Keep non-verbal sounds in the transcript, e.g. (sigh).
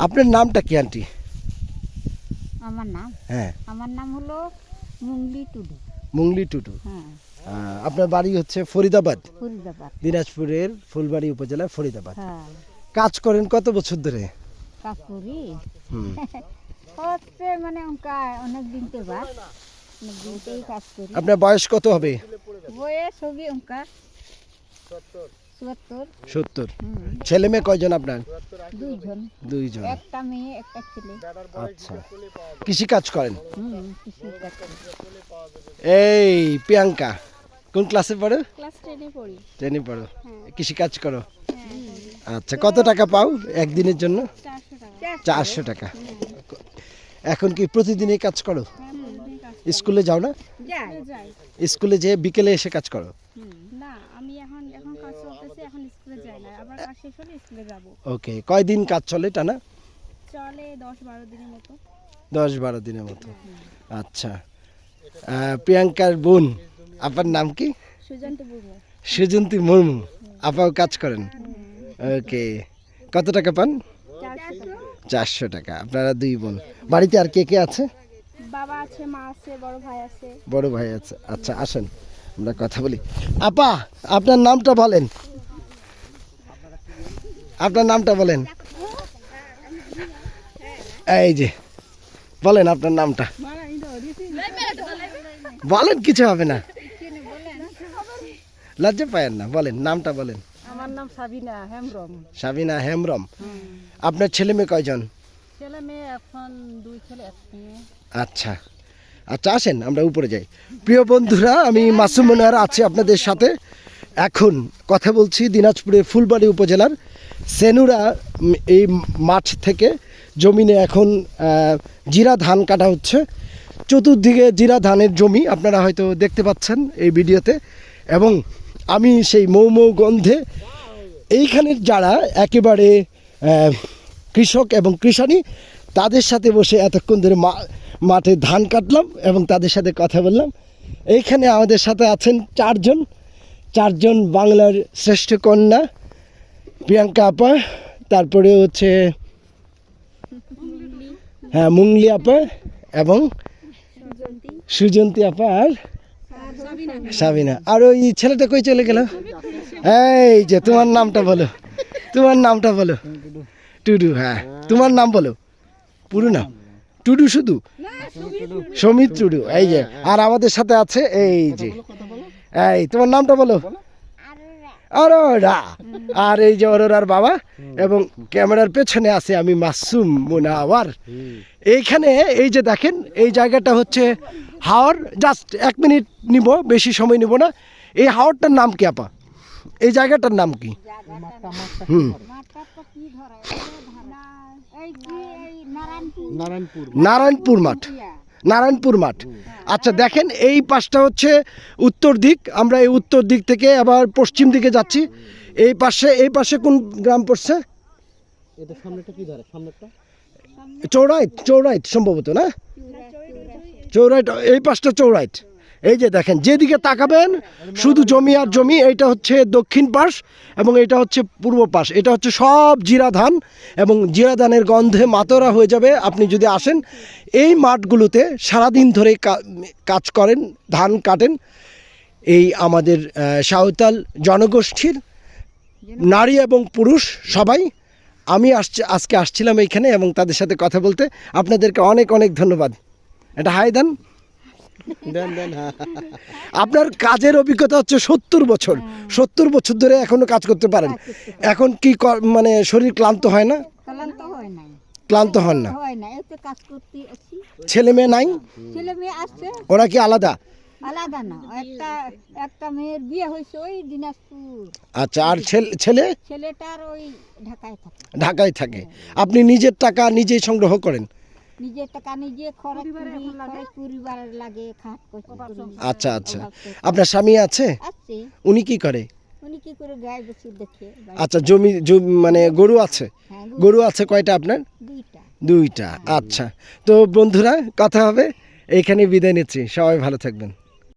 আপনার নামটা কি আন্টি? আমার নাম? হ্যাঁ। আমার নাম হলো মুঙ্গলি টুডু। মুংলি টুডু। হ্যাঁ। আপনার বাড়ি হচ্ছে ফরিদাবাদ? ফরিদাবাদ। দিনাজপুরের ফুলবাড়ি উপজেলার ফরিদাবাদ। হ্যাঁ। কাজ করেন কত বছর ধরে? কাকুরি হুম। (laughs) হচ্ছে মানে অঙ্কা অনেক দিন তো বা অনেক দিনতেই কাজ করি। আপনার বয়স কত হবে? বয়ে ছবি অঙ্কা সত্তর। ছেলে মেয়ে কয়জন আপনার? দুইজন। দুইজন। একটা মেয়ে একটা ছেলে। আচ্ছা। কৃষি কাজ করেন? হুম কৃষি কাজ এই প্রিয়াঙ্কা কোন ক্লাসে পড়ো? ক্লাস টেনে পড়ি। ট্রেনে পড়ো। কৃষি কাজ করো? আচ্ছা কত টাকা পাও একদিনের জন্য? চারশো টাকা। এখন কি প্রতিদিনই কাজ করো? স্কুলে যাও না? স্কুলে যেয়ে বিকেলে এসে কাজ করো? আমি এখন এখন কাজ চলতেছে এখন স্কুলে যাই না। আবার কাজ শেষ হলে স্কুলে যাব। ওকে কয়দিন কাজ চলে টানা চলে দশ বারো দিনের মতো। দশ বারো দিনের মতো। আচ্ছা। প্রিয়াঙ্কার বোন আপনার নাম কি? সুজন্ত মুর্মু সুজন্তী মুর্মু আপাও কাজ করেন? ওকে কত টাকা পান? চারশো। চারশো টাকা আপনারা দুই বোন। বাড়িতে আর কে কে আছে? বাবা আছে মা আছে বড় ভাই আছে। বড় ভাই আছে। আচ্ছা আসেন। আমরা কথা বলি। আপা আপনার নামটা বলেন। আপনার নামটা বলেন। এই যে বলেন আপনার নামটা। বলেন কিছু হবে না। লজ্জা পায়েন না বলেন নামটা বলেন। আমার নাম সাবিনা হেমব্রম। সাবিনা হেমরম আপনার ছেলে মেয়ে কয়জন? ছেলে মেয়ে এখন দুই ছেলে এক মেয়ে। আচ্ছা। আচ্ছা আসেন, আমরা উপরে যাই। প্রিয় বন্ধুরা, আমি মাসুম মনোয়ার আছি আপনাদের সাথে। এখন কথা বলছি দিনাজপুরের ফুলবাড়ি উপজেলার সেনুরা এই মাঠ থেকে জমিনে এখন জিরা ধান কাটা হচ্ছে। চতুর্দিকে জিরা ধানের জমি, আপনারা হয়তো দেখতে পাচ্ছেন এই ভিডিওতে। এবং আমি সেই মৌ মৌ গন্ধে, এইখানের যারা একেবারে কৃষক এবং কৃষানি, তাদের সাথে বসে এতক্ষণ ধরে মা- মাঠে ধান কাটলাম এবং তাদের সাথে কথা বললাম। এইখানে আমাদের সাথে আছেন চারজন। চারজন বাংলার শ্রেষ্ঠ কন্যা, প্রিয়াঙ্কা আপা, তারপরে হচ্ছে হ্যাঁ মুংলি আপা এবং সুজন্তী আপা আর সাবিনা। আর ওই ছেলেটা কই চলে গেল? এই যে, তোমার নামটা বলো। তোমার নামটা বলো। টুডু হ্যাঁ তোমার নাম বলো। পুরো নাম। টুডু শুধু? সমিত টুডু এই যে আর আমাদের সাথে আছে এই যে। এই তোমার নামটা বলো। অরোরা। আর এই যে অরোরার বাবা এবং ক্যামেরার পেছনে আছে আমি মাসুম মুনাওয়ার। এইখানে এই যে দেখেন এই জায়গাটা হচ্ছে হাওর। জাস্ট এক মিনিট নিব বেশি সময় নিব না। এই হাওরটার নাম কি আপা? এই জায়গাটার নাম কি? হুম। মাঠটা তো কি ধরে এই কি এই নারায়ণপুর। নারায়ণপুর নারায়ণপুর মাঠ। নারায়ণপুর মাঠ। আচ্ছা দেখেন এই পাশটা হচ্ছে উত্তর দিক। আমরা এই উত্তর দিক থেকে আবার পশ্চিম দিকে যাচ্ছি। এই পাশে এই পাশে কোন গ্রাম পড়ছে? এটা সামনেটা কি ধরে? সামনেটা চৌরাইট চৌরাইট সম্ভবত না? চৌরাইট এই পাশটা চৌরাইট এই যে দেখেন, যেদিকে তাকাবেন, শুধু জমি আর জমি এটা হচ্ছে দক্ষিণ পাশ এবং এটা হচ্ছে পূর্ব পাশ। এটা হচ্ছে সব জিরা ধান এবং জিরা ধানের গন্ধে মাতরা হয়ে যাবে। আপনি যদি আসেন, এই মাঠগুলোতে সারাদিন ধরে কাজ করেন, ধান কাটেন। এই আমাদের সাঁওতাল জনগোষ্ঠীর নারী এবং পুরুষ সবাই। আমি আসছি, আজকে আসছিলাম এইখানে এবং তাদের সাথে কথা বলতে। আপনাদেরকে অনেক অনেক ধন্যবাদ। এটা হাই দেন আপনার কাজের অভিজ্ঞতা হচ্ছে সত্তর বছর। সত্তর বছর ধরে এখনও কাজ করতে পারেন। এখন কি মানে শরীর ক্লান্ত হয় না? ক্লান্ত হয় হন না? হয় ছেলে মেয়ে নাই? ওরা কি আলাদা? আলাদা না একটা একটা মেয়ের বিয়ে হয়েছে ওই দিনাজপুর। আচ্ছা আর ছেলে ছেলে? ছেলেটার ওই ঢাকায় থাকে। ঢাকায় থাকে। আপনি নিজের টাকা নিজেই সংগ্রহ করেন। নিজের টাকা নিজে খরচ করি পরিবারের লাগে খাট করতে আচ্ছা আচ্ছা। আপনার স্বামী আছে? উনি কি করে? উনি কি করে গায়ে বসে দেখে আচ্ছা জমি মানে গরু আছে? হ্যাঁ গরু। আছে কয়টা আপনার? দুইটা। দুইটা আচ্ছা। তো বন্ধুরা কথা হবে। এইখানে বিদায় নিচ্ছি। সবাই ভালো থাকবেন।